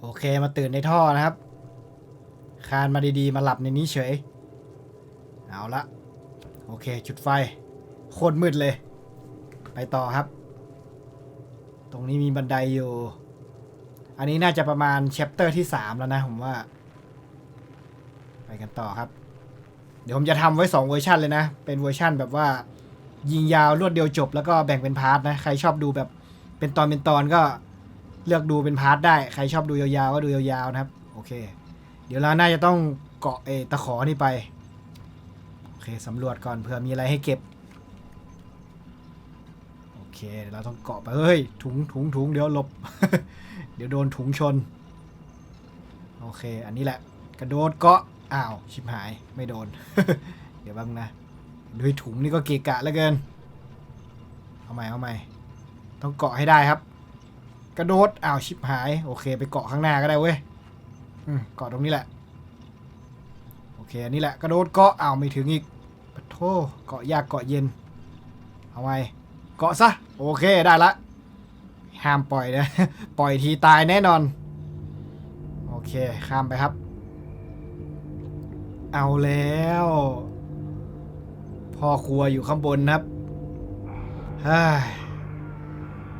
โอเคมาตื่นในท่อนะครับ คานมาดีๆ มาหลับในนี้เฉย เอาละ โอเค จุดไฟ โคตรมืดเลย ไปต่อครับ ตรงนี้มีบันไดอยู่ อันนี้น่าจะประมาณแชปเตอร์ที่ 3 แล้วนะผมว่า ไปกันต่อครับ เดี๋ยวผมจะทำไว้ 2 เวอร์ชันเลยนะ เป็นเวอร์ชันแบบว่า ยิงยาวรวดเดียวจบ แล้วก็แบ่งเป็นพาร์ทนะ ใครชอบดูแบบเป็นตอนเป็นตอนก็ เลือกดูเป็นพาร์ทได้ ใครชอบดูยาวๆ ก็ดูยาวๆนะครับ โอเค เดี๋ยวเราน่าจะต้องเกาะเอตะขอนี่ไป โอเคสำรวจก่อนเผื่อมีอะไรให้เก็บ โอเคเดี๋ยวเราต้องเกาะไป เฮ้ย ถุงถุงถุงเดี๋ยวหลบ เดี๋ยวโดนถุงชน โอเค อันนี้แหละ กระโดดเกาะ อ้าว ชิบหาย ไม่โดน เดี๋ยวบ้างนะด้วยถุงนี่ก็เกะกะเหลือเกิน เอาใหม่เอาใหม่ ต้องเกาะให้ได้ครับ กระโดดอ้าวชิบหาย โอเค ไปเกาะข้างหน้าก็ได้เว้ยเกาะตรงนี้แหละ โอเคอันนี้แหละกระโดดเกาะอ้าวไม่ถึงอีกปะโทเกาะยากเกาะเย็น เอาไงเกาะซะ โอเคได้ละ ห้ามปล่อยนะปล่อยทีตายแน่นอน โอเคข้ามไปครับ เอาแล้วพ่อครัวอยู่ข้างบนครับเฮ้ย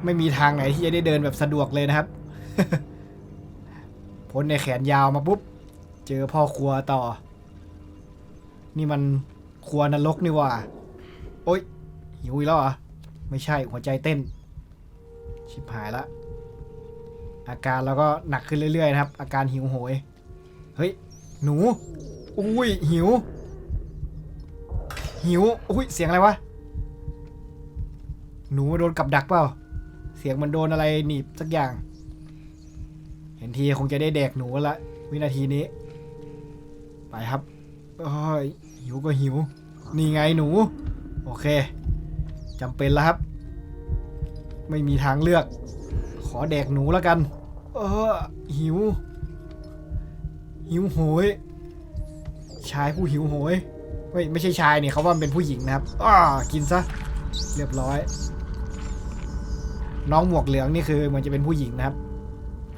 ไม่มีทางไหนที่จะได้เดินแบบสะดวกเลยนะครับ พ้นในแขนยาวมาปุ๊บ เจอพ่อครัวต่อ นี่มันครัวนรกนี่ว่า โอ๊ยหิวอีกแล้วเหรอ ไม่ใช่หัวใจเต้น ชิบหายละ อาการเราก็หนักขึ้นเรื่อยๆนะครับ อาการหิวโหย เฮ้ย หนู อุ้ยหิว หิว อุ้ยเสียงอะไรวะ หนูโดนกับดักเปล่า เสียงมันโดนอะไรหนีบสักอย่าง เห็นทีคงจะได้แดกหนูละ วินาทีนี้ ไปครับเอ้ยหิวก็หิว นี่ไงหนู โอเคจำเป็นแล้วครับ ไม่มีทางเลือก ขอแดกหนูแล้วกัน เออ หิว หิวโหย ชายผู้หิวโหย ไม่ไม่ใช่ชายเนี่ยเขาว่ามันเป็นผู้หญิงนะครับอ้ากินซะ เรียบร้อย น้องหมวกเหลืองนี่คือเหมันจะเป็นผู้หญิงนะครับ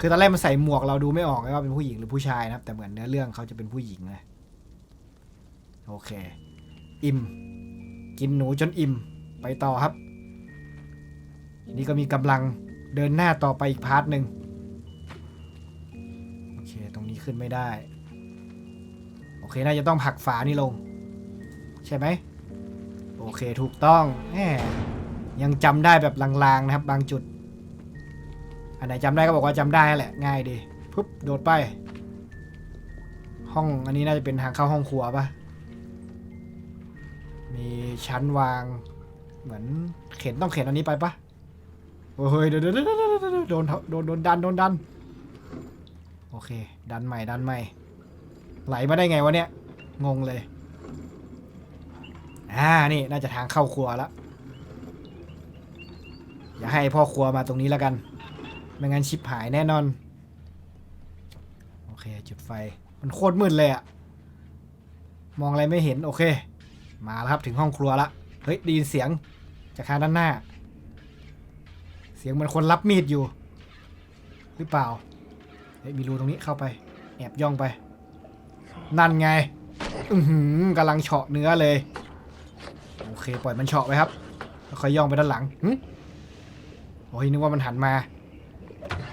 คือตอนแรกมันใส่หมวกเราดูไม่ออกว่าเป็นผู้หญิงหรือผู้ชายนะครับ แต่เหมือนเนื้อเรื่องเขาจะเป็นผู้หญิงนะโอเค อิ่ม กินหนูจนอิ่มไปต่อครับ นี่ก็มีกำลังเดินหน้าต่อไปอีกพาร์ทหนึ่งโอเค ตรงนี้ขึ้นไม่ได้ โอเค น่าจะต้องผลักฝานี่ลง ใช่ไหม โอเค ถูกต้องแหม ยังจำได้แบบลางๆนะครับ บางจุด อันไหนจำได้ก็บอกว่าจำได้แหละ ง่ายดีปุ๊บโดดไป ห้องอันนี้น่าจะเป็นทางเข้าห้องครัวปะมีชั้นวาง เหมือนเข็นต้องเข็นอันนี้ไปปะโอ้ยเดี๋ยวเดี๋ยวเดี๋ยวเดี๋ยวเดี๋ยวโดนโดนโดนดันโดนดัน โอเค ดันใหม่ดันใหม่ ไหลมาได้ไงวะเนี่ย งงเลย อ่า นี่น่าจะทางเข้าครัวแล้ว อย่าให้พ่อครัวมาตรงนี้แล้วกัน ไม่งั้นชิปหายแน่นอน โอเค จุดไฟ มันโคตรมืดเลยอะมองอะไรไม่เห็น โอเค มาแล้วครับถึงห้องครัวละ เฮ้ยไดีนเสียงจากทางด้านหน้า เสียงเหมือนคนรับมีดอยู่ หรือเปล่า เฮ้ยมีรูตรงนี้เข้าไป แอบย่องไป นั่นไง อือหือกำลังเฉาะเนื้อเลย โอเค ปล่อยมันเฉาะไปครับแล้วค่อยย่องไปด้านหลังหึ โอ้ยนึกว่ามันหันมา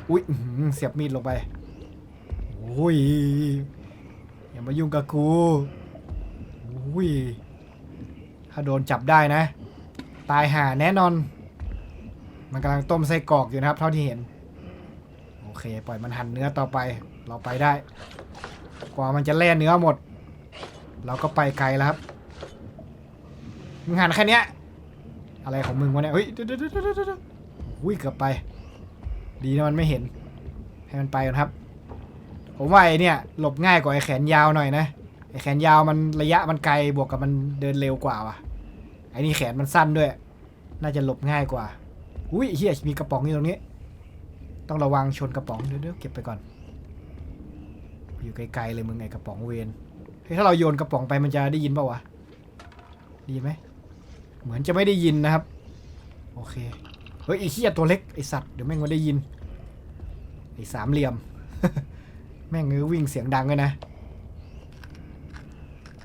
อุ้ยเสียบมีดลงไปโอ้ยอย่ามายุ่งกับกูอุ้ยถ้าโดนจับได้นะ ตายห่าแน่นอน มันกำลังต้มไส้กรอกอยู่นะครับ เท่าที่เห็น โอเค ปล่อยมันหั่นเนื้อต่อไป เราไปได้ กว่ามันจะแล่เนื้อหมด เราก็ไปไกลแล้วครับ มึงหันแค่เนี้ยอะไรของมึงวะเนี่ย เฮ้ยเดี๋ยว อุ้ยเกือบไป ดีนะมันไม่เห็น ให้มันไปก่อนครับ ผมว่าไอเนี่ย หลบง่ายกว่าไอแขนยาวหน่อยนะ ไอแขนยาวมันระยะมันไกลบวกกับมันเดินเร็วกว่าว่ะ ไอนี่แขนมันสั้นด้วย น่าจะหลบง่ายกว่า อุ้ยเฮียมีกระป๋องอยู่ตรงนี้ ต้องระวังชนกระป๋องเดี๋ยวเก็บไปก่อน อยู่ไกลๆเลยมึงไอกระป๋องเวนเฮ้ยถ้าเราโยนกระป๋องไปมันจะได้ยินเปล่าวะดยินไหม เหมือนจะไม่ได้ยินนะครับ โอเค ฮ้ยไอ้เหี้ยตัวเล็กไอ้สัตว์เดี๋ยวแม่งมาได้ยินไอ้สามเหลี่ยม แม่งเงือวิ่งเสียงดังเลยนะ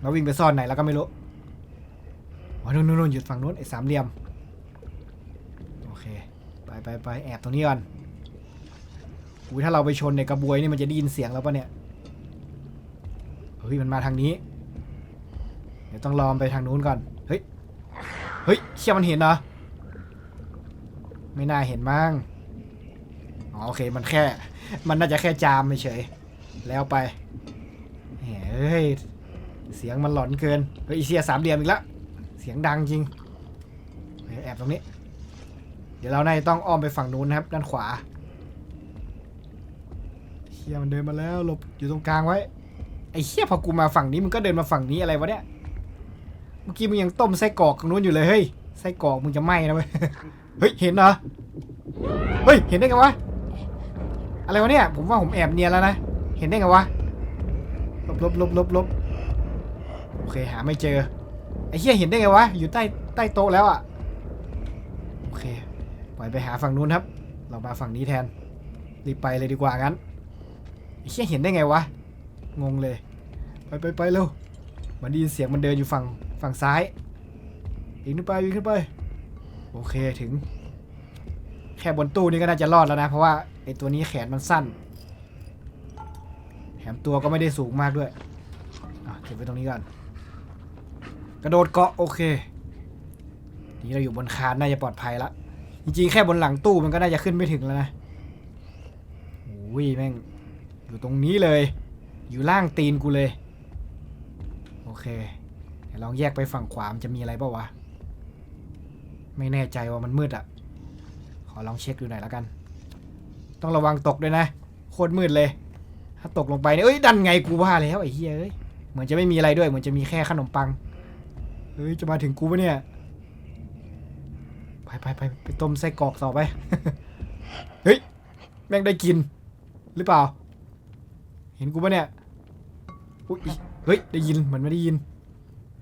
แล้ววิ่งไปซ่อนไหนแล้วก็ไม่รู้อ๋อนู่นนู่นนู่นหยุดฝั่งนู้นไอ้สามเหลี่ยมโอเคไปไปไปแอบตรงนี้ก่อนอุ้ยถ้าเราไปชนในกระบวยนี่มันจะได้ยินเสียงแล้วปะเนี่ยเฮ้ยมันมาทางนี้ เดี๋ยวต้องลอมไปทางนู้นก่อนเฮ้ยเฮ้ยเชี่ยมันเห็นเหรอ ไม่น่าเห็นมั้งอ๋อโอเคมันแค่ มันน่าจะแค่จามเฉยแล้วไปเฮ้ยเสียงมันหลอนเกินเฮ้ยอีเสียสามเหลี่ยมอีกแล้วเสียงดังจริงแอบตรงนี้ เดี๋ยวเราน่าจะต้องอ้อมไปฝั่งนู้นนะครับ ด้านขวาเฮียมันเดินมาแล้วหลบอยู่ตรงกลางไว้ไอ้เฮียพอกูมาฝั่งนี้มึงก็เดินมาฝั่งนี้อะไรวะเนี่ยเมื่อกี้มึงยังต้มไส้กรอกตรงนู้นอยู่เลยเฮ้ยไส้กรอกมึงจะไหม้นะเว้ย เฮ้ย เห็นเหรอ เฮ้ย เห็นได้ไงวะ อะไรวะเนี่ย ผมว่าผมแอบเนียนแล้วนะ เห็นได้ไงวะ ลบลบลบลบลบโอเค หาไม่เจอ ไอ้เหี้ยเห็นได้ไงวะ อยู่ใต้ใต้โต๊ะแล้วอะโอเค ปล่อยไปหาฝั่งนู้นครับ เรามาฝั่งนี้แทน รีบไปเลยดีกว่างั้น ไอ้เหี้ยเห็นได้ไงวะ งงเลย ไปไปไปเร็วมันได้ยินเสียงมันเดินอยู่ฝั่งฝั่งซ้ายอีกขึ้นไปอีกขึ้นไป โอเคถึง แค่บนตู้นี่ก็น่าจะรอดแล้วนะ เพราะว่าไอตัวนี้แขนมันสั้น แถมตัวก็ไม่ได้สูงมากด้วยเก็บไว้ตรงนี้ก่อนกระโดดเกาะโอเค นี่เราอยู่บนคานน่าจะปลอดภัยละ จริงๆแค่บนหลังตู้มันก็น่าจะขึ้นไม่ถึงแล้วนะโอ้ยแม่ง อยู่ตรงนี้เลย อยู่ล่างตีนกูเลย โอเคลองแยกไปฝั่งขวามันจะมีอะไรเปล่าวะ ไม่แน่ใจว่ามันมืดอะขอลองเช็คดูหน่อยแล้วกัน ต้องระวังตกด้วยนะ โคตรมืดเลย ถ้าตกลงไปเนี่ยเอ้ยดันไงกูว่าแล้วไอ้เหี้ยเอ้ย เหมือนจะไม่มีอะไรด้วย เหมือนจะมีแค่ขนมปัง เฮ้ยจะมาถึงกูปะเนี่ย ไปไปไปไปต้มไส้กรอกต่อไป เฮ้ยแม่งได้กิน หรือเปล่า เห็นกูปะเนี่ยอุ๊ยเฮ้ยได้ยินเหมือนไม่ได้ยิน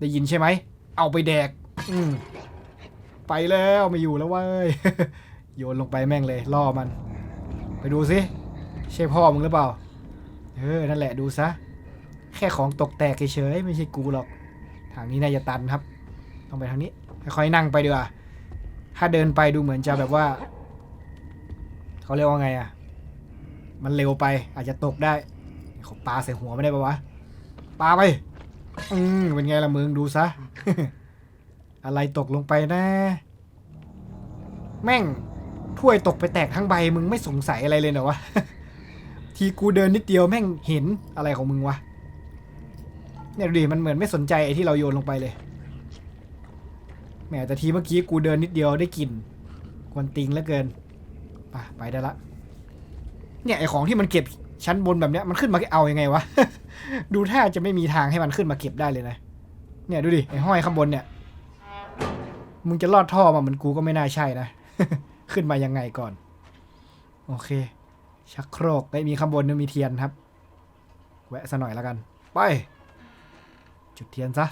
ได้ยินใช่ไหม เอาไปแดก อืม ไปแล้วไม่อยู่แล้วเว้ย โยนลงไปแม่งเลยล่อมัน ไปดูสิใช่พ่อมึงหรือเปล่า เออ นั่นแหละดูซะ แค่ของตกแตกเฉยไม่ใช่กูหรอก ทางนี้น่าจะตันครับ ต้องไปทางนี้ ค่อยๆนั่งไปดีกว่า ถ้าเดินไปดูเหมือนจะแบบว่า เขาเรียกว่าไงอะมันเร็วไปอาจจะตกได้เขาปาใส่หัวไม่ได้ปะวะ ปาไป อืมเป็นไงล่ะมึงดูซะ อะไรตกลงไปนะ แม่งถ้วยตกไปแตกทั้งใบมึงไม่สงสัยอะไรเลยเหรอวะ ทีกูเดินนิดเดียวแม่งเห็นอะไรของมึงวะ เนี่ยดูดิมันเหมือนไม่สนใจไอ้ที่เราโยนลงไปเลยแหมแต่ทีเมื่อกี้กูเดินนิดเดียวได้กลิ่นกวนติงเหลือเกินไปไปได้ละ เนี่ยไอของที่มันเก็บชั้นบนแบบเนี้ยมันขึ้นมาเอายังไงวะ ดูท่าจะไม่มีทางให้มันขึ้นมาเก็บได้เลยนะ เนี่ยดูดิไอห้อยข้างบนเนี่ย มึงจะลอดท่อมาเหมือนกูก็ไม่น่าใช่นะ ขึ้นมายังไงก่อน โอเค ชักโครกได้มีข้างบนนึงมีเทียนครับ แวะซะหน่อยแล้วกัน ไป จุดเทียนซะ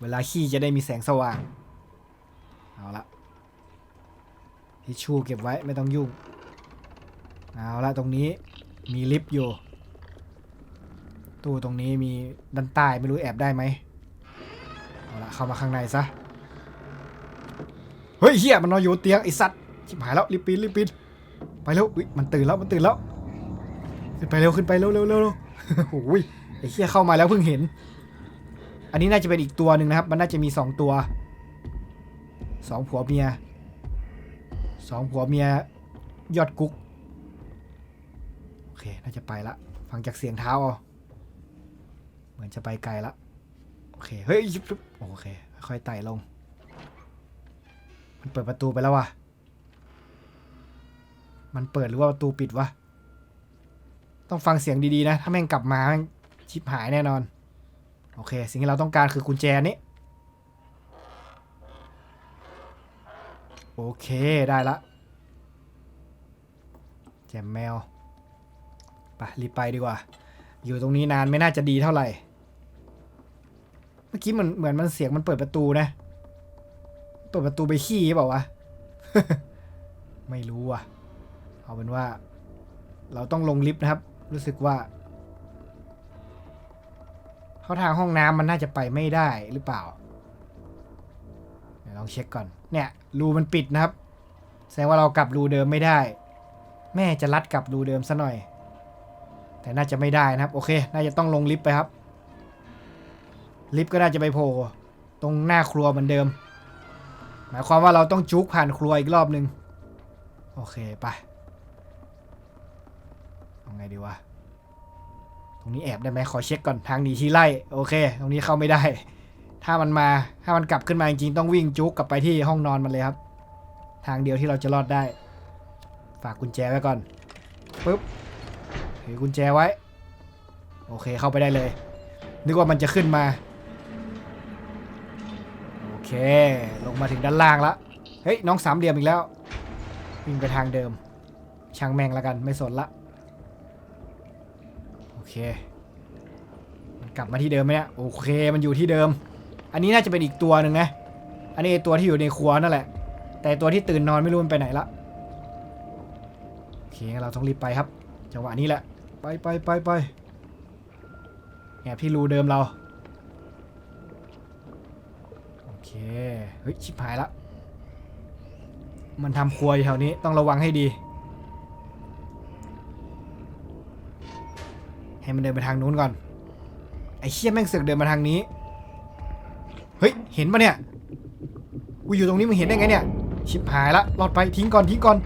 เวลาขี้จะได้มีแสงสว่าง เอาละทิชชู่เก็บไว้ไม่ต้องยุ่ง เอาละตรงนี้มีลิฟต์อยู่ ตู้ตรงนี้มีด้านใต้ไม่รู้แอบได้ไหมเอาละเข้ามาข้างในซะ เฮ้ยเฮียมันนอนอยู่บนเตียงไอ้สัตว์ชิบหายแล้วรีบปีนรีบปีนไปเร็วอุ๊ยมันตื่นแล้วมันตื่นแล้วขึ้นไปเร็วขึ้นไปเร็วเร็วเร็วโอ้ยไอ้เฮียเข้ามาแล้วเพิ่งเห็น อันนี้น่าจะเป็นอีกตัวหนึ่งนะครับ มันน่าจะมีสองตัวสองผัวเมียสองผัวเมียยอดกุ๊กโอเคน่าจะไปละฟังจากเสียงเท้าเอาเหมือนจะไปไกลละโอเคเฮ้ยโอเค ค่อยไต่ลง มันเปิดประตูไปแล้ววะมันเปิดหรือว่าประตูปิดวะ ต้องฟังเสียงดีๆนะ ถ้าแม่งกลับมาแม่งชิบหายแน่นอน โอเค สิ่งที่เราต้องการคือกุญแจนี้ โอเคได้ละ แจมแมว ไปรีบไปดีกว่า อยู่ตรงนี้นานไม่น่าจะดีเท่าไหร่ เมื่อกี้มันเหมือนมันเสียงมันเปิดประตูนะ เปิดประตูไปขี้เปล่าวะ ไม่รู้ว่ะ เอาเป็นว่า เราต้องลงลิฟต์นะครับ รู้สึกว่าเข้าทางห้องน้ำมันน่าจะไปไม่ได้หรือเปล่าลองเช็คก่อน เนี่ย รูมันปิดนะครับ แสดงว่าเรากลับรูเดิมไม่ได้ แม่จะลัดกลับรูเดิมซะหน่อย แต่น่าจะไม่ได้นะครับ โอเค น่าจะต้องลงลิฟต์ไปครับ ลิฟต์ก็น่าจะไปโผล่ตรงหน้าครัวเหมือนเดิม หมายความว่าเราต้องจุกผ่านครัวอีกรอบหนึ่งโอเคไปเอาไงดีวะ ตรงนี้แอบได้ไหมขอเช็คก่อนทางหนีที่ไล่โอเค ตรงนี้เข้าไม่ได้ ถ้ามันมาถ้ามันกลับขึ้นมาจริงๆต้องวิ่งจุกกลับไปที่ห้องนอนมันเลยครับ ทางเดียวที่เราจะรอดได้ ฝากกุญแจไว้ก่อนปึ๊บถือกุญแจไว้ โอเคเข้าไปได้เลย นึกว่ามันจะขึ้นมา เค ลงมาถึงด้านล่างแล้วเฮ้ยน้องสามเหลี่ยมอีกแล้ววิ่งไปทางเดิม ช่างแมงแล้วกันไม่สนละโอเคมันกลับมาที่เดิมไหมเนี่ยโอเคมันอยู่ที่เดิม อันนี้น่าจะเป็นอีกตัวหนึ่งนะอันนี้ตัวที่อยู่ในครัวนั่นแหละ แต่ตัวที่ตื่นนอนไม่รู้มันไปไหนละโอเคงั้นเราต้องรีบไปครับ จังหวะนี้แหละ ไปไปไปไปแอบที่รูเดิมเรา โอ เคเฮ้ยชิบหายละ มันทำครัวอยู่แถวนี้ต้องระวังให้ดี ให้มันเดินไปทางนู้นก่อน ไอ้เชี่ยแม่งเสือกเดินมาทางนี้ เฮ้ยเห็นปะเนี่ย กูอยู่ตรงนี้มึงเห็นได้ไงเนี่ย ชิบหายละรอดไปทิ้งก่อนทิ้งก่อน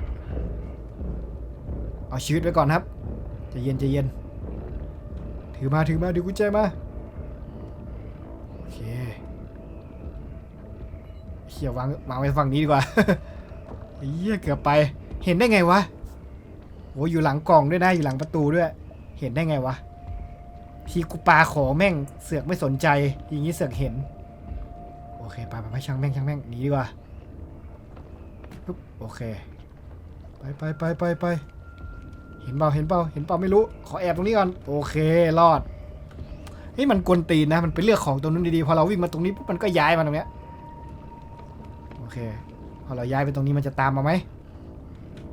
เอาชีวิตไว้ก่อนครับใจะเย็นใจะเย็นถือมาถือมาถือกุญแจมา โอเค เขี่ยวางวางไว้ฝั่งนี้ดีกว่าอ้เหี้ยเกือบไป เห็นได้ไงวะโหอยู่หลังกล่องด้วยนะอยู่หลังประตูด้วย เห็นได้ไงวะทีกูปาขอแม่งเสือกไม่สนใจ อย่างนี้เสือกเห็น โอเคไปไปไปช่างแม่งช่างแม่งหนีดีกว่าปุ๊บโอเค ไปไปไปไปไปเห็นเปล่าเห็นเปล่าเห็นเปล่าไม่รู้ ขอแอบตรงนี้ก่อนโอเครอดเฮ้ยมันกวนตีนนะ มันไปเลือกของตรงนู้นดีๆ พอเราวิ่งมาตรงนี้ปุ๊บมันก็ย้ายมาตรงเนี้ย เคพอเราย้ายไปตรงนี้มันจะตามมาไหม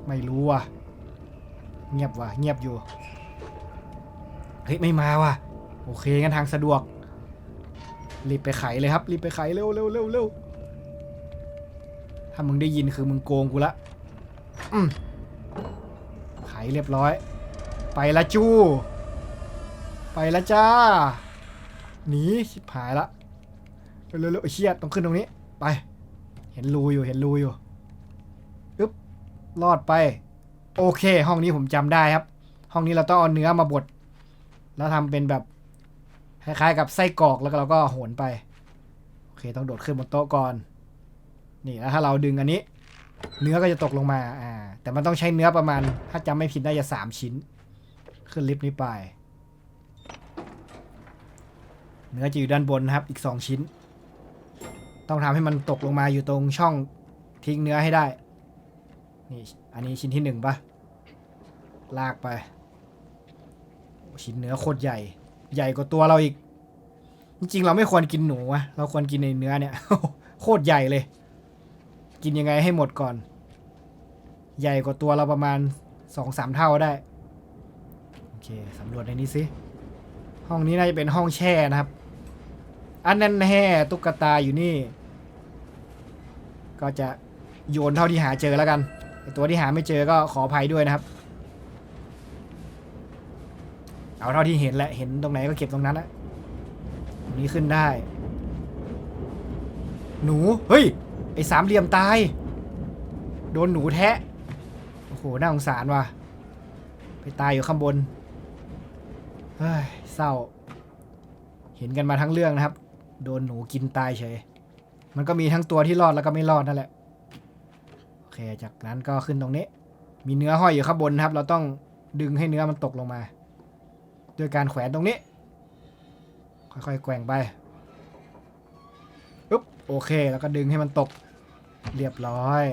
ไม่รู้ว่ะ เงียบว่ะ เงียบอยู่ เฮ้ย ไม่มาว่ะ โอเคงั้นทางสะดวก รีบไปไขเลยครับ รีบไปไขเร็วเร็วเร็วเร็วถ้ามึงได้ยินคือมึงโกงกูละอืมไขเรียบร้อย ไปละจู้ ไปละจ้า หนีชิบหายละ เร็วเร็วเร็วเชี่ยต้องขึ้นตรงนี้ ไป เห็นรูอยู่เห็นรูอยู่อึ๊บรอดไป โอเค ห้องนี้ผมจำได้ครับ ห้องนี้เราต้องเอาเนื้อมาบดแล้วทำเป็นแบบคล้ายๆกับไส้กรอกแล้วเราก็โหนไปโอเค ต้องโดดขึ้นบนโต๊ะก่อน นี่แล้วถ้าเราดึงอันนี้ เนื้อก็จะตกลงมาอ่าแต่มันต้องใช้เนื้อประมาณ ถ้าจำไม่ผิดน่าจะสามชิ้น ขึ้นลิฟต์นี้ไป เนื้อจะอยู่ด้านบนนะครับ อีกสองชิ้น ต้องทำให้มันตกลงมาอยู่ตรงช่องทิ้งเนื้อให้ได้ นี่อันนี้ชิ้นที่หนึ่งปะลากไป ชิ้นเนื้อโคตรใหญ่ ใหญ่กว่าตัวเราอีก จริงๆ เราไม่ควรกินหนูอะเราควรกินในเนื้อเนี่ย โคตรใหญ่เลย กินยังไงให้หมดก่อน ใหญ่กว่าตัวเราประมาณสองสามเท่าได้ โอเคสำรวจในนี้สิ ห้องนี้น่าจะเป็นห้องแช่นะครับ อันนั้นแห่ตุ๊กตาอยู่นี่ ก็จะโยนเท่าที่หาเจอแล้วกัน ตัวที่หาไม่เจอก็ขออภัยด้วยนะครับ เอาเท่าที่เห็นแหละ เห็นตรงไหนก็เก็บตรงนั้นนะตรงนี้ขึ้นได้ หนู เฮ้ย ไอสามเหลี่ยมตาย โดนหนูแทะ โอ้โห น่าสงสารว่ะ ไปตายอยู่ข้างบน เฮ้ย เศร้า เห็นกันมาทั้งเรื่องนะครับ โดนหนูกินตายเฉย มันก็มีทั้งตัวที่รอดแล้วก็ไม่รอดนั่นแหละ โอเค จากนั้นก็ขึ้นตรงนี้ มีเนื้อห้อยอยู่ข้างบนครับ เราต้องดึงให้เนื้อมันตกลงมา ด้วยการแขวนตรงนี้ ค่อยๆแกว่งไปปุ๊บโอเค แล้วก็ดึงให้มันตก เรียบร้อย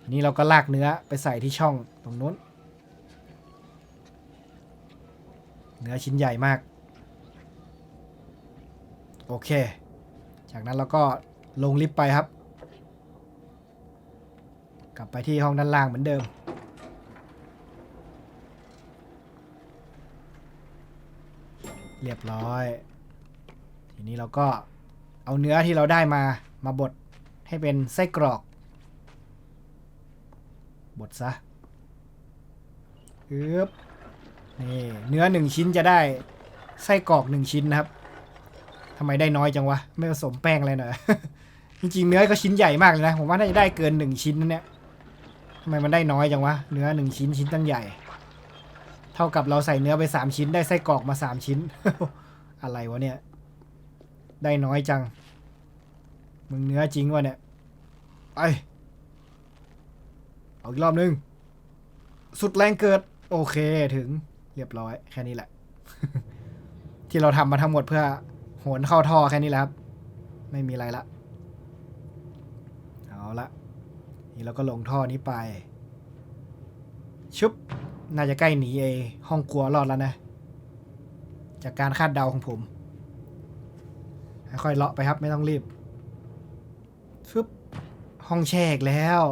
อันนี้เราก็ลากเนื้อไปใส่ที่ช่องตรงนู้น เนื้อชิ้นใหญ่มาก โอเค จากนั้นเราก็ลงลิฟต์ไปครับ กลับไปที่ห้องด้านล่างเหมือนเดิม เรียบร้อย ทีนี้เราก็เอาเนื้อที่เราได้มามาบดให้เป็นไส้กรอก บดซะอึบนี่เนื้อหนึ่งชิ้นจะได้ไส้กรอกหนึ่งชิ้นนะครับ ทำไมได้น้อยจังวะ ไม่ผสมแป้งเลยหน่อยจริงๆเนื้อก็ชิ้นใหญ่มากเลยนะ ผมว่าน่าจะได้เกินหนึ่งชิ้นนั่นเนี่ยทำไมมันได้น้อยจังวะ เนื้อหนึ่งชิ้นชิ้นตั้งใหญ่ เท่ากับเราใส่เนื้อไปสามชิ้น ได้ไส้กรอกมาสามชิ้น อะไรวะเนี่ย ได้น้อยจัง มึงเนื้อจริงวะเนี่ยไปเอาอีกรอบนึง สุดแรงเกิด โอเคถึงเรียบร้อยแค่นี้แหละ ที่เราทำมาทั้งหมดเพื่อ โหนเข้าท่อแค่นี้แหละครับ ไม่มีอะไรละ เอาละ นี่เราก็ลงท่อนี้ไป ชุบ น่าจะใกล้หนีไอห้องครัวรอดแล้วนะ จากการคาดเดาของผม ค่อยเลาะไปครับ ไม่ต้องรีบฟึบ ห้องแช่อีกแล้ว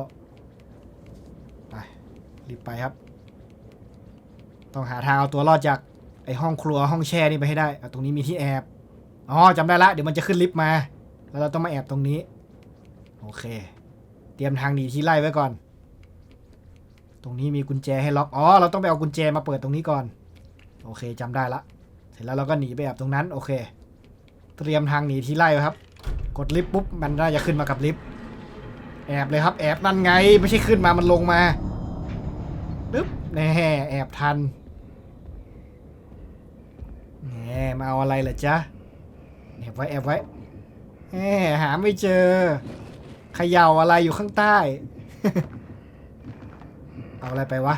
ไป รีบไปครับ ต้องหาทางเอาตัวรอดจากไอห้องครัวห้องแช่นี่ไปให้ได้ ตรงนี้มีที่แอบ อ๋อจำได้ละเดี๋ยวมันจะขึ้นลิฟต์มา แล้วเราต้องมาแอบตรงนี้ โอเค เตรียมทางหนีที่ไล่ไว้ก่อน ตรงนี้มีกุญแจให้ล็อก อ๋อ เราต้องไปเอากุญแจมาเปิดตรงนี้ก่อน โอเคจำได้ละ เสร็จแล้วเราก็หนีไปแอบตรงนั้น โอเค เตรียมทางหนีที่ไล่ไว้ครับ กดลิฟต์ปุ๊บ มันน่าจะขึ้นมากับลิฟต์ แอบเลยครับ แอบนั่นไง ไม่ใช่ขึ้นมา มันลงมาปึ๊บแน่แอบทันแหมมาเอาอะไรเหรอจ๊ะ อบไว้แอบไว้แหมหาไม่เจอเขย่าอะไรอยู่ข้างใต้ เอาอะไรไปวะ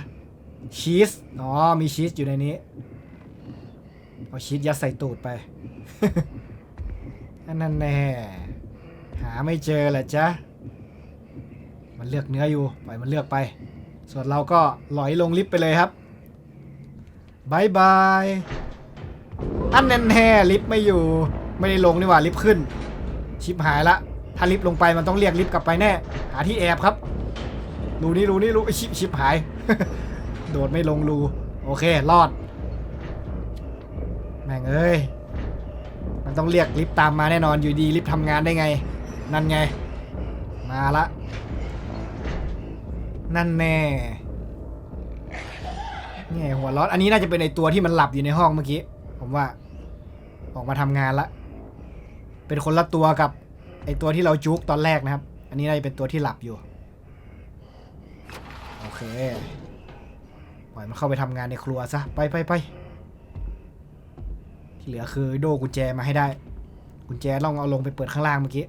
ชีส อ๋อ มีชีสอยู่ในนี้ เอาชีสยัดใส่ตูดไปอันนั้นแน่หาไม่เจอแหละจ๊ะมันเลือกเนื้ออยู่ปล่อยมันเลือกไป ส่วนเราก็หลอยลงลิฟต์ไปเลยครับบายบายอันแน่แน่ลิฟต์ไม่อยู่ ไม่ได้ลงนี่หว่าลิฟต์ขึ้น ชิปหายละ ถ้าลิฟต์ลงไปมันต้องเรียกลิฟต์กลับไปแน่ หาที่แอบครับรูนี่รูนี่รูชิปชิปหาย โดดไม่ลงรูโอเครอด แม่งเอ้ย มันต้องเรียกลิฟต์ตามมาแน่นอนอยู่ดีลิฟต์ทำงานได้ไง นั่นไง มาละ นั่นแน่นี่ไงหัวร้อน อันนี้น่าจะเป็นไอตัวที่มันหลับอยู่ในห้องเมื่อกี้ ผมว่า ออกมาทำงานละ เป็นคนละตัวกับไอตัวที่เราจุกตอนแรกนะครับ อันนี้น่าจะเป็นตัวที่หลับอยู่ โอเค ปล่อยมันเข้าไปทำงานในครัวซะ ไปไปไปที่เหลือคือโดกุญแจมาให้ได้ กุญแจลองเอาลงไปเปิดข้างล่างเมื่อกี้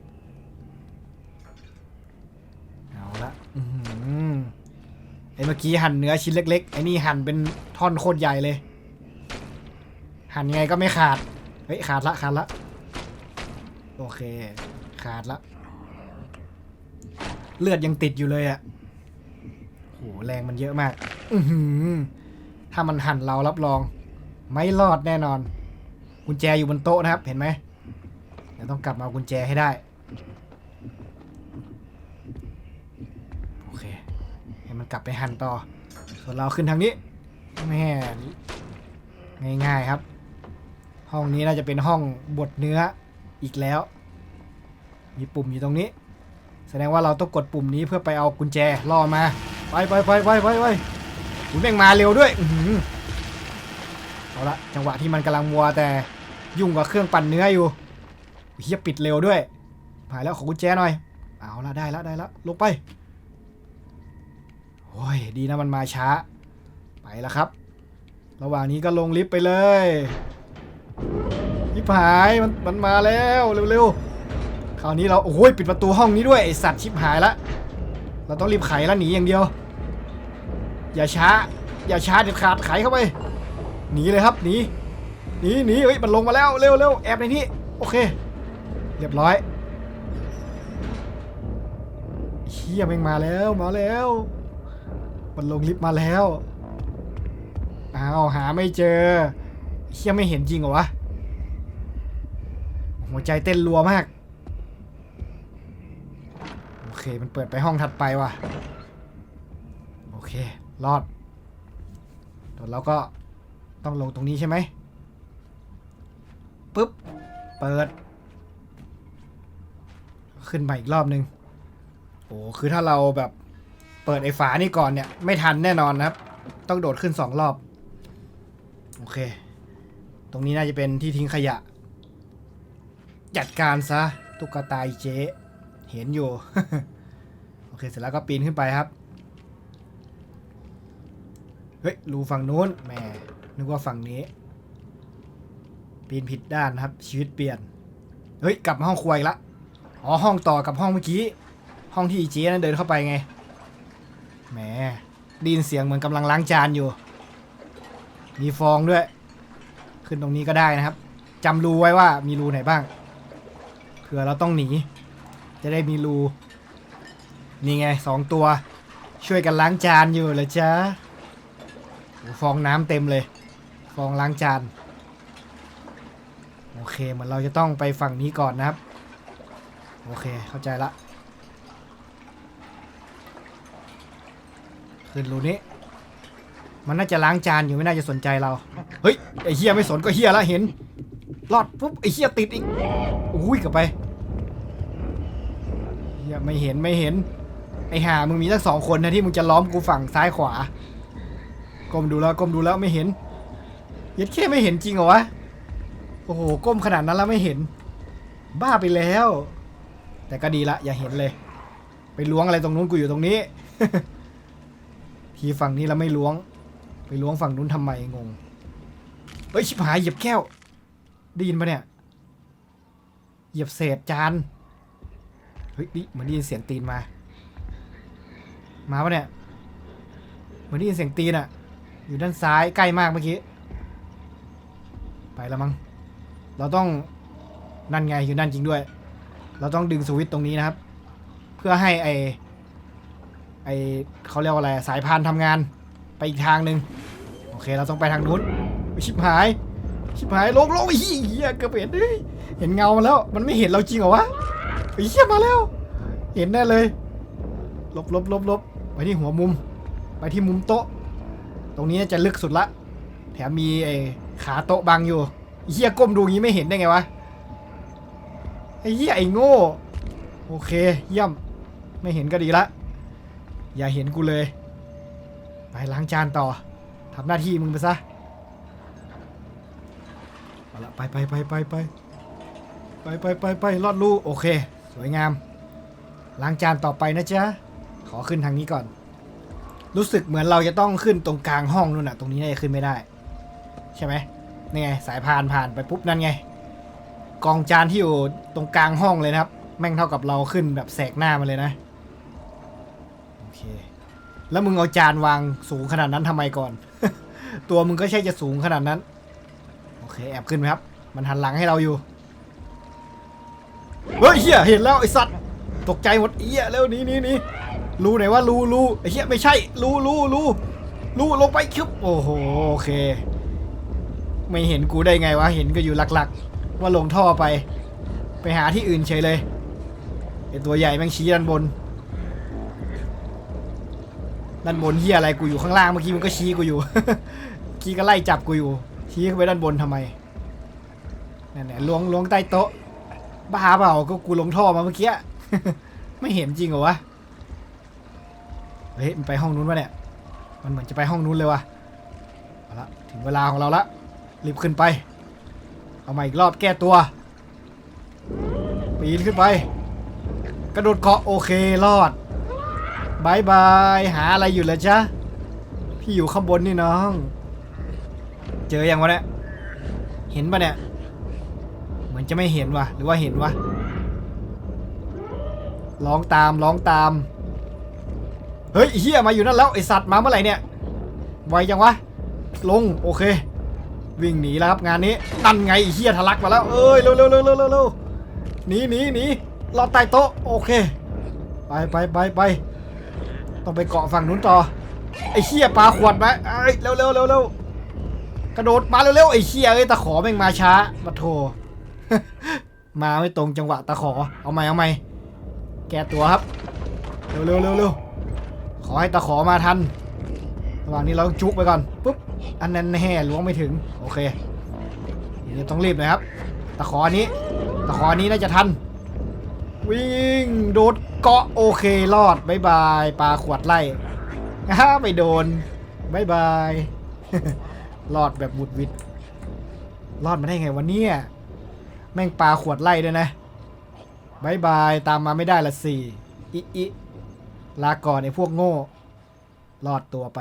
เอาละอื้อหือไอเมื่อกี้หั่นเนื้อชิ้นเล็กๆ ไอนี่หั่นเป็นท่อนโคตรใหญ่เลย หั่นยังไงก็ไม่ขาด เฮ้ยขาดละขาดละ โอเค ขาดละ เลือดยังติดอยู่เลยอะโหแรงมันเยอะมาก อือหือ ถ้ามันหั่นเรารับรอง ไม่รอดแน่นอน กุญแจอยู่บนโต๊ะนะครับ เห็นไหมเดี๋ยวต้องกลับมาเอากุญแจให้ได้ โอเค ให้มันกลับไปหั่นต่อ ส่วนเราขึ้นทางนี้ แม่ง่ายๆครับ ห้องนี้น่าจะเป็นห้องบดเนื้อ อีกแล้ว มีปุ่มอยู่ตรงนี้ แสดงว่าเราต้องกดปุ่มนี้เพื่อไปเอากุญแจล่อมาไปไปไปไปไปไปคุณแม่งมาเร็วด้วยอเอาละจังหวะที่มันกำลังมัวแต่ยุ่งกับเครื่องปั่นเนื้ออยู่เฮียปิดเร็วด้วยผ่านแล้วขอกุญแจหน่อย เอาละได้ล้วได้ล้วลงไปโอ้ยดีนะมันมาช้า ไปแล้วครับ ระหว่างนี้ก็ลงลิฟต์ไปเลย ลิฟต์หายมันมันมาแล้วเร็วๆคราวนี้เราโอ้ยปิดประตูห้องนี้ด้วยไอสัตว์ชิบหายละเราต้องรีบไขแล้วหนีอย่างเดียว อย่าช้า อย่าช้าเด็ดขาดไขเข้าไปหนีเลยครับหนีหนีหนีเฮ้ยมันลงมาแล้วเร็วเร็วแอบในนี้โอเค เรียบร้อยเฮียแม่งมาแล้วมาแล้ว มันลงลิฟต์มาแล้วอ้าวหาไม่เจอเฮียไม่เห็นจริงเหรอวะ หัวใจเต้นรัวมาก โอเค มันเปิดไปห้องถัดไปว่ะ โอเค รอดแล้วเราก็ต้องลงตรงนี้ใช่ไหมปุ๊บ เปิด ขึ้นมาอีกรอบนึง โอ้คือถ้าเราแบบเปิดไอ้ฝานี่ก่อนเนี่ย ไม่ทันแน่นอนนะครับ ต้องโดดขึ้นสองรอบ โอเค ตรงนี้น่าจะเป็นที่ทิ้งขยะ จัดการซะตุ๊กตาเจ๊เห็นอยู่ โอเคเสร็จแล้วก็ปีนขึ้นไปครับ เฮ้ยรูฝั่งนู้นแหมนึกว่าฝั่งนี้ ปีนผิดด้านนะครับ ชีวิตเปลี่ยน เฮ้ย กลับมาห้องครัวอีกละอ๋อห้องต่อกับห้องเมื่อกี้ ห้องที่อีเจ๊นั้นเดินเข้าไปไงแหมดินเสียงเหมือนกำลังล้างจานอยู่ มีฟองด้วย ขึ้นตรงนี้ก็ได้นะครับจำรูไว้ว่ามีรูไหนบ้าง ผื่อเราต้องหนี จะได้มีรู นี่ไงสองตัว ช่วยกันล้างจานอยู่เหรอจ๊ะโอ้ฟองน้ำเต็มเลย ฟองล้างจาน โอเคเหมือนเราจะต้องไปฝั่งนี้ก่อนนะครับ โอเคเข้าใจละขึ้นรูนี้ มันน่าจะล้างจานอยู่ไม่น่าจะสนใจเรา เฮ้ยไอเฮียไม่สนก็เฮียละเห็น รอดปุ๊บไอ้เฮียติดอีกอุ้ยกลับไปเฮียไม่เห็นไม่เห็น ไอ้ห่ามึงมีตั้งสองคนนะที่มึงจะล้อมกูฝั่งซ้ายขวาก้มดูแล้วก้มดูแล้วไม่เห็นยัดแค่ไม่เห็นจริงเหรอวะโอ้โหก้มขนาดนั้นแล้วไม่เห็น บ้าไปแล้ว แต่ก็ดีละ อย่าเห็นเลย ไปล้วงอะไรตรงนู้นกูอยู่ตรงนี้ ทีฝั่งนี้เราไม่ล้วง ไปล้วงฝั่งนู้นทำไมงงเฮ้ยชิบหายเหยียบแก้ว ได้ยินปะเนี่ย เหยียบเศษจาน เฮ้ยนี่เหมือนได้ยินเสียงตีนมา มาปะเนี่ย เหมือนได้ยินเสียงตีนอะอยู่ด้านซ้ายใกล้มากเมื่อกี้ ไปแล้วมั้ง เราต้องนั่นไงอยู่นั่นจริงด้วย เราต้องดึงสวิตช์ตรงนี้นะครับ เพื่อให้ไอไอเขาเรียกว่าอะไรสายพานทำงานไปอีกทางหนึ่งโอเค เราต้องไปทางนู้นอุ๊ยชิบหาย ชิบหายลงลงไอ้เหี้ยเกือบเห็นเห็นเงามันแล้ว มันไม่เห็นเราจริงเหรอวะไอ้เหี้ยมาแล้ว เห็นแน่เลยลบลบลบลบไปที่หัวมุม ไปที่มุมโต๊ะ ตรงนี้จะลึกสุดละ แถมมีไอ้ขาโต๊ะบังอยู่ไอ้เหี้ยก้มดูงี้ไม่เห็นได้ไงวะไอ้เหี้ยไอ้โง่โอเคเยี่ยมไม่เห็นก็ดีละ อย่าเห็นกูเลย ไปล้างจานต่อทำหน้าที่มึงไปซะ เอาละไปไปไปไปไปไปไปไปไปลอดลูโอเค สวยงาม ล้างจานต่อไปนะจ๊ะ ขอขึ้นทางนี้ก่อน รู้สึกเหมือนเราจะต้องขึ้นตรงกลางห้องนู่นน่ะ ตรงนี้น่าจะขึ้นไม่ได้ ใช่ไหมนี่ไง สายพานผ่านไปปุ๊บนั่นไง กองจานที่อยู่ตรงกลางห้องเลยนะครับ แม่งเท่ากับเราขึ้นแบบแสกหน้ามาเลยนะโอเค แล้วมึงเอาจานวางสูงขนาดนั้นทำไมก่อน ตัวมึงก็ใช่จะสูงขนาดนั้น เคแอบขึ้นไหมครับ มันหันหลังให้เราอยู่ เฮ้ยเฮียเห็นแล้วไอสัตว์ ตกใจหมดเอียแล้วนี่นี่นี่รู้ไหนว่ารู้รู้ไอเฮียไม่ใช่ รู้รู้รู้รู้ลงไปคึบโอ้โหโอเค ไม่เห็นกูได้ไงวะ เห็นก็อยู่หลักๆ ว่าลงท่อไป ไปหาที่อื่นเฉยเลยไอตัวใหญ่แม่งชี้ด้านบนด้านบนเฮียอะไรกูอยู่ข้างล่างเมื่อกี้มันก็ชี้กูอยู่กี้ก็ไล่จับกูอยู่ ชี้ขึ้นไปด้านบนทำไมนั่นแหละล้วงล้วงใต้โต๊ะ บ้าเปล่าก็กูลงท่อมาเมื่อกี้ ไม่เห็นจริงเหรอวะ เฮ้ยมันไปห้องนู้นวะเนี่ย มันเหมือนจะไปห้องนู้นเลยวะเอาละถึงเวลาของเราละ รีบขึ้นไป เอามาอีกรอบแก้ตัว ปีนขึ้นไป กระโดดเกาะโอเครอดบายบาย หาอะไรอยู่เหรอจ๊ะ พี่อยู่ข้างบนนี่น้อง เจอยังวะเนี่ย เห็นปะเนี่ย เหมือนจะไม่เห็นวะหรือว่าเห็นวะร้องตามร้องตาม เฮ้ยไอ้เฮียมาอยู่นั่นแล้วไอสัตว์มาเมื่อไหร่เนี่ย ไวจังวะ ลงโอเค วิ่งหนีแล้วครับงานนี้นั่นไงเฮียทะลักมาแล้ว เอ้ยเร็วเร็วเร็วเร็วเร็วหนีหนีหนีรอดใต้โต๊ะโอเค ไปไปไปไปต้องไปเกาะฝั่งนู้นต่อไอเฮียปลาขวดไหมเอ้ยเร็วเร็วเร็วเร็ว กระโดดมาเร็วเร็วไอ้เฮียเอ้ยตะขอแม่งมาช้ามาโทมาไม่ตรงจังหวะตะขอเอาใหม่เอาใหม่แก้ตัวครับเร็วเร็วเร็วเร็วขอให้ตะขอมาทันระหว่างนี้เราจุกไปก่อนปุ๊บอันนั้นแห่ล้วงไม่ถึงโอเคทีนี้ต้องรีบหน่อยครับตะขออันนี้ตะขออันนี้น่าจะทัน วิ่งโดดเกาะโอเครอดบายบายปลาขวดไล่ฮ่าไม่โดนบายบาย รอดแบบบุดวิดรอดมาได้ไงวะเนี่ยแม่งปลาขวดไล่ด้วยนะบายบายตามมาไม่ได้ละสี่อิอิลาก่อนไอ้พวกโง่ รอดตัวไป